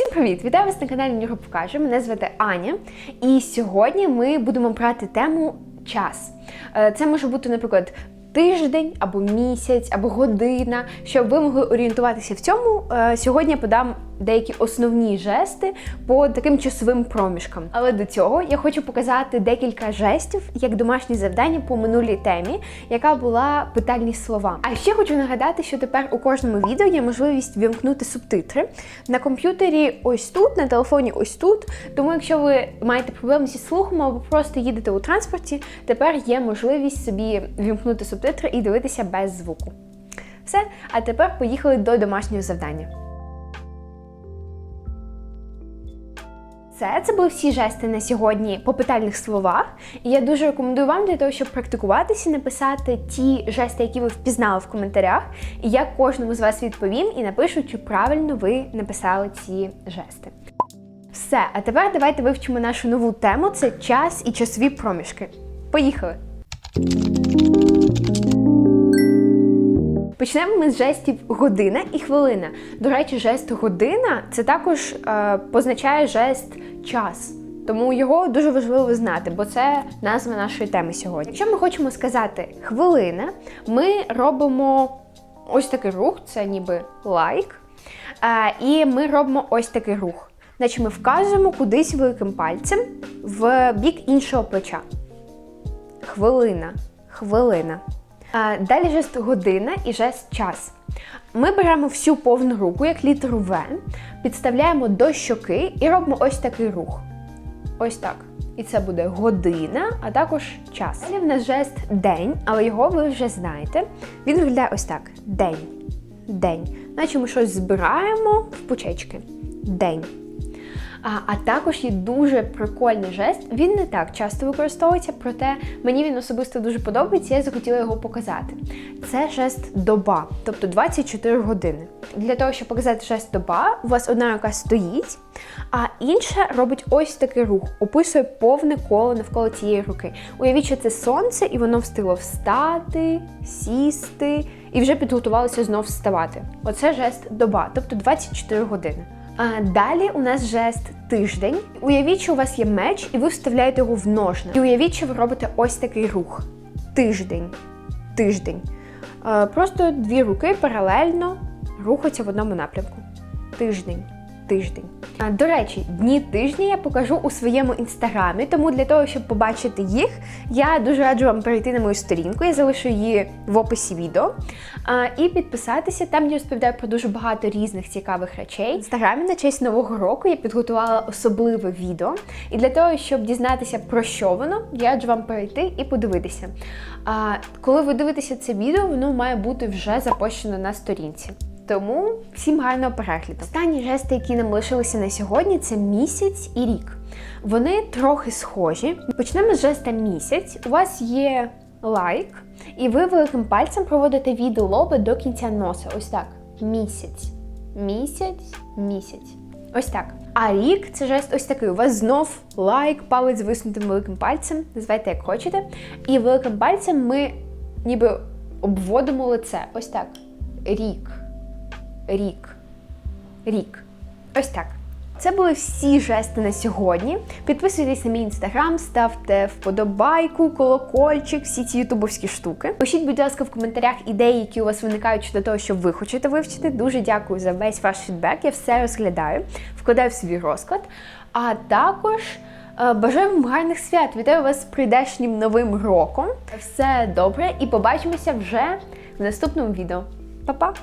Всім привіт! Вітаю вас на каналі Нюра Покаже. Мене звати Аня. І сьогодні ми будемо брати тему час. Е, Це може бути, наприклад, тиждень або місяць, або година. Щоб ви могли орієнтуватися в цьому, е, сьогодні я подам деякі основні жести по таким часовим проміжкам. Але до цього я хочу показати декілька жестів як домашні завдання по минулій темі, яка була питальні слова. А ще хочу нагадати, що тепер у кожному відео є можливість вімкнути субтитри на комп'ютері ось тут, на телефоні ось тут. Тому, якщо ви маєте проблеми зі слухом або просто їдете у транспорті, тепер є можливість собі вімкнути субтитри і дивитися без звуку. Все, а тепер поїхали до домашнього завдання. Це, це були всі жести на сьогодні по питальних словах. І я дуже рекомендую вам для того, щоб практикуватися, написати ті жести, які ви впізнали в коментарях. І я кожному з вас відповім і напишу, чи правильно ви написали ці жести. Все, а тепер давайте вивчимо нашу нову тему: це час і часові проміжки. Поїхали! Почнемо ми з жестів година і хвилина. До речі, жест година це також е, позначає жест час. Тому його дуже важливо знати, бо це назва нашої теми сьогодні. Якщо ми хочемо сказати хвилина, ми робимо ось такий рух, це ніби лайк. Е, і ми робимо ось такий рух. Значить, ми вказуємо кудись великим пальцем в бік іншого плеча. Хвилина, хвилина. Далі жест година і жест час. Ми беремо всю повну руку, як літеру В, підставляємо до щоки і робимо ось такий рух. Ось так. І це буде година, а також час. Далі в нас жест день, але його ви вже знаєте. Він виглядає ось так: день. День. Наче ми щось збираємо в пучечки. День. А, а також є дуже прикольний жест. Він не так часто використовується, проте мені він особисто дуже подобається, я захотіла його показати. Це жест доба, тобто 24 години. Для того, щоб показати жест доба, у вас одна рука стоїть, а інша робить ось такий рух, описує повне коло навколо цієї руки. Уявіть, що це сонце, і воно встигло встати, сісти і вже підготувалося знов вставати. Оце жест доба, тобто 24 години. Далі у нас жест тиждень. Уявіть, що у вас є меч, і ви вставляєте його в ножна. І уявіть, що ви робите ось такий рух. Тиждень. Тиждень. Просто дві руки паралельно рухаються в одному напрямку. Тиждень. Тиждень. До речі, дні тижня я покажу у своєму інстаграмі, тому для того, щоб побачити їх, я дуже раджу вам перейти на мою сторінку, я залишу її в описі відео. І підписатися. Там я розповідаю про дуже багато різних цікавих речей. В інстаграмі на честь нового року я підготувала особливе відео. І для того, щоб дізнатися про що воно, я раджу вам перейти і подивитися. Коли ви дивитеся це відео, воно має бути вже запущено на сторінці. Тому всім гарного перегляду. Останні жести, які нам лишилися на сьогодні, це місяць і рік. Вони трохи схожі. Почнемо з жеста місяць. У вас є лайк, і ви великим пальцем проводите від лоби до кінця носа. Ось так. Місяць. Місяць, місяць. Ось так. А рік це жест ось такий. У вас знов лайк, палець виснутим великим пальцем, називайте як хочете. І великим пальцем ми ніби обводимо лице. Ось так. Рік рік. Рік. Ось так. Це були всі жести на сьогодні. Підписуйтесь на мій інстаграм, ставте вподобайку, колокольчик, всі ці ютубовські штуки. Пишіть, будь ласка, в коментарях ідеї, які у вас виникають щодо того, що ви хочете вивчити. Дуже дякую за весь ваш фідбек. Я все розглядаю, вкладаю в свій розклад. А також. е, Бажаю вам гарних свят! Вітаю вас з прийдешнім новим роком. Все добре, і побачимося вже в наступному відео. Па-па!